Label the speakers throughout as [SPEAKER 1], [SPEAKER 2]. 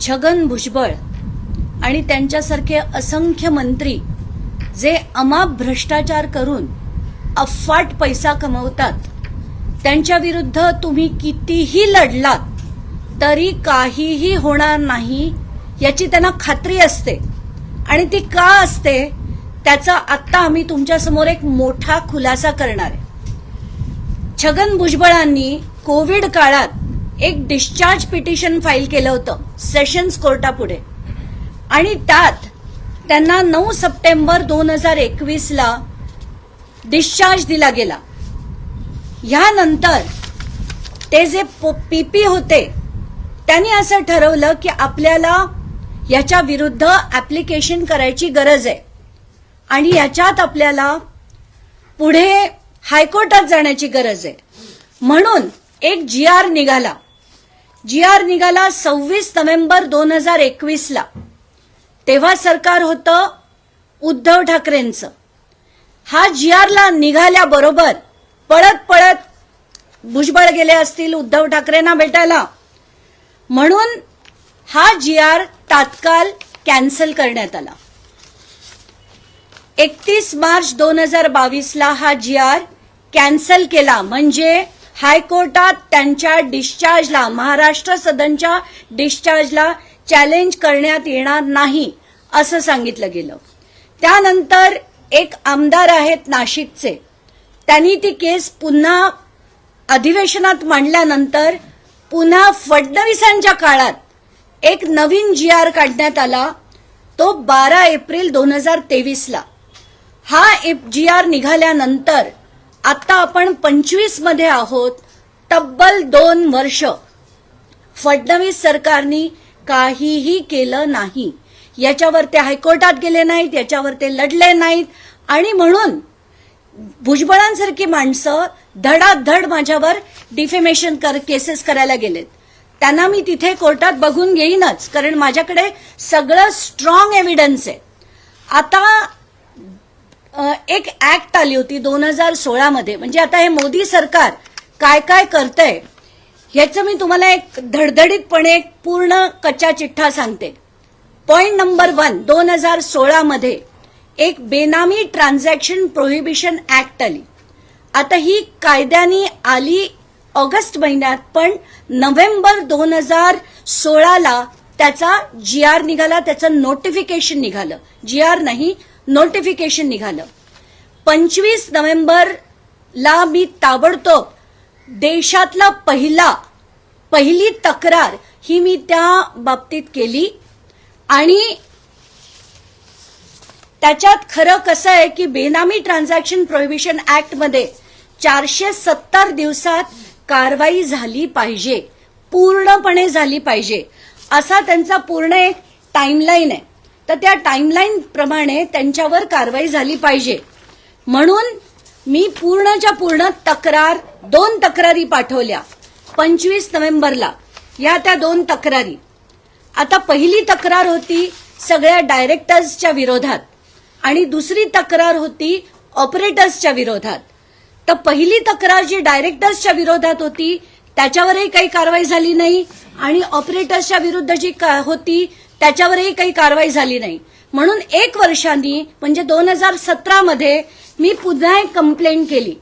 [SPEAKER 1] छगन भुजबळ आणि त्यांच्यासारखे असंख्य मंत्री जे अमाप भ्रष्टाचार करून अफाट पैसा कमवतात त्यांच्या विरुद्ध तुम्ही कितीही लढलात तरी काहीही होणार नाही याची त्यांना खात्री असते. आणि ती का असते त्याचा आत्ता आम्ही तुमच्यासमोर एक मोठा खुलासा करणार आहे. छगन भुजबळांनी कोविड काळात एक डिस्चार्ज पिटिशन फाईल केलं होतं सेशन्स कोर्टापुढे आणि त्यात त्यांना नऊ सप्टेंबर दोन हजार एकवीसला डिस्चार्ज दिला गेला. ह्यानंतर ते जे पीपी होते त्यांनी असं ठरवलं की आपल्याला याच्या विरुद्ध ऍप्लिकेशन करायची गरज आहे. आणि याच्यात आपल्याला पुढे हायकोर्टात जाण्याची गरज आहे. म्हणून एक जी आर निघाला. जी आर निघाला सव्वीस नोव्हेंबर दोन हजार एकवीसला. तेव्हा सरकार होतं उद्धव ठाकरेंचं. हा जी आरला निघाल्याबरोबर पळत पळत भुजबळ गेले असतील उद्धव ठाकरेंना भेटायला. म्हणून हा जी आर तात्काळ कॅन्सल करण्यात आला. एकतीस मार्च दोन हजार बावीसला हा जी आर कॅन्सल केला. म्हणजे हायकोर्टात त्यांच्या डिस्चार्जला महाराष्ट्र सदनच्या डिस्चार्जला चॅलेंज करण्यात येणार नाही असं सांगितलं गेलं. त्यानंतर एक आमदार आहेत नाशिकचे. त्यांनी ती केस पुन्हा अधिवेशनात मांडल्यानंतर पुन्हा फडणवीसांच्या काळात एक नवीन जी आर काढण्यात आला तो बारा एप्रिल दोन हजार तेवीसला. हा जी आर निघाल्यानंतर आत्ता आपण पंचवीसमध्ये आहोत. तब्बल दोन वर्ष. फडणवीस सरकारनी काहीही केलं नाही. याच्यावर ते हायकोर्टात गेले नाहीत याच्यावर ते लढले नाहीत. आणि म्हणून भुजबळांसारखी माणसं धडाधड माझ्यावर डिफेमेशन कर केसेस करायला गेलेत. त्यांना मी तिथे कोर्टात बघून घेईनच कारण माझ्याकडे सगळं स्ट्रॉंग एव्हिडन्स आहे. आता एक ऍक्ट आली होती दोन हजार सोळामध्ये. म्हणजे आता हे मोदी सरकार काय काय करतंय ह्याचं मी तुम्हाला एक धडधडीतपणे एक पूर्ण कच्चा चिठ्ठा सांगते. पॉइंट नंबर वन दोन हजार सोळामध्ये एक बेनामी ट्रान्झॅक्शन प्रोहिबिशन ऍक्ट आली. आता ही कायद्याने आली ऑगस्ट महिन्यात पण नोव्हेंबर दोन हजार सोळाला त्याचा जी आर निघाला त्याचं नोटिफिकेशन निघालं. जी आर नाही नोटिफिकेशन निघालं. पंचवीस नोव्हेंबरला मी ताबडतोब देशातला पहिला पहिली तक्रार ही मी त्या बाबतीत केली. आणि त्याच्यात खरं कसं आहे की बेनामी ट्रान्झॅक्शन प्रोहिबिशन ऍक्टमध्ये चारशे सत्तर दिवसात कारवाई झाली पाहिजे. पूर्णपणे झाली पाहिजे. असा त्यांचा पूर्ण एक टाईमलाईन आहे. तर त्या टाईमलाईन प्रमाणे त्यांच्यावर कारवाई झाली पाहिजे. म्हणून मी पूर्णच्या पूर्ण तक्रार दोन तक्रारी पाठवल्या. पंचवीस नोव्हेंबरला. या त्या दोन तक्रारी. आता पहिली तक्रार होती सगळ्या डायरेक्टर्सच्या विरोधात. आणि दुसरी तक्रार होती ऑपरेटर्सच्या विरोधात. तर पहिली तक्रार जी डायरेक्टर्सच्या विरोधात होती त्याच्यावरही काही कारवाई झाली नाही. आणि ऑपरेटर्सच्या विरुद्ध जी का- होती त्याच्यावरही काही कारवाई झाली नाही. म्हणून एक वर्षांनी म्हणजे दोन हजार सतरामध्ये मी पुन्हा एक कंप्लेंट केली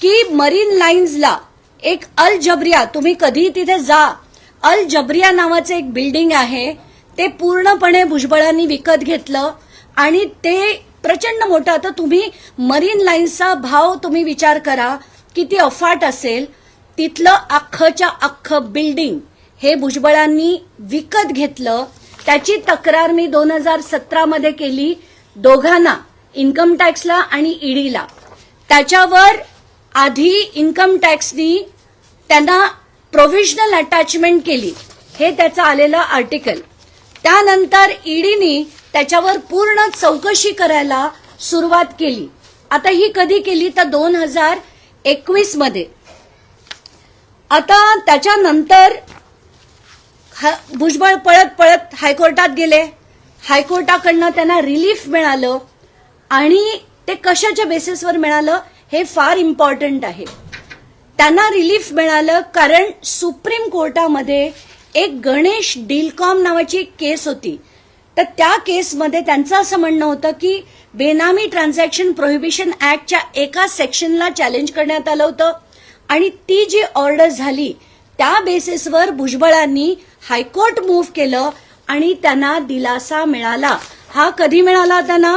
[SPEAKER 1] की मरीन लाईन्सला एक अल जबरिया तुम्ही कधी तिथे जा. अल जबरिया नावाचं एक बिल्डिंग आहे ते पूर्णपणे भुजबळांनी विकत घेतलं आणि ते प्रचंड मोठं. आता तुम्ही मरीन लाईन्सचा भाव तुम्ही विचार करा किती अफाट असेल तिथलं अख्खच्या अख्खं बिल्डिंग हे भुजबळांनी विकत घेतलं. त्याची तक्रार मी दोन हजार सतरामध्ये केली दोघांना इन्कम टॅक्सला आणि ईडीला. त्याच्यावर आधी इन्कम टॅक्सनी त्यांना प्रोव्हिजनल अटॅचमेंट केली. हे त्याचं आलेलं आर्टिकल त्यानंतर ईडीनी त्याच्यावर पूर्ण चौकशी करायला सुरुवात केली. आता ही कधी केली? तर दोन हजार एकवीसमध्ये आता त्याच्यानंतर भुजबळ पळत पळत हायकोर्टात गेले. हायकोर्टाकडनं त्यांना रिलीफ मिळालं. आणि ते कशाच्या बेसिसवर मिळालं हे फार इम्पॉर्टंट आहे. त्यांना रिलीफ मिळालं कारण सुप्रीम कोर्टामध्ये एक गणेश डीलकॉम नावाची केस होती. तर त्या केसमध्ये त्यांचं असं म्हणणं होतं की बेनामी ट्रान्झॅक्शन प्रोहिबिशन ऍक्टच्या एका सेक्शनला चॅलेंज करण्यात आलं होतं. आणि ती जी ऑर्डर झाली त्या बेसिसवर भुजबळांनी हायकोर्ट मूव्ह केलं आणि त्यांना दिलासा मिळाला. हा कधी मिळाला त्यांना?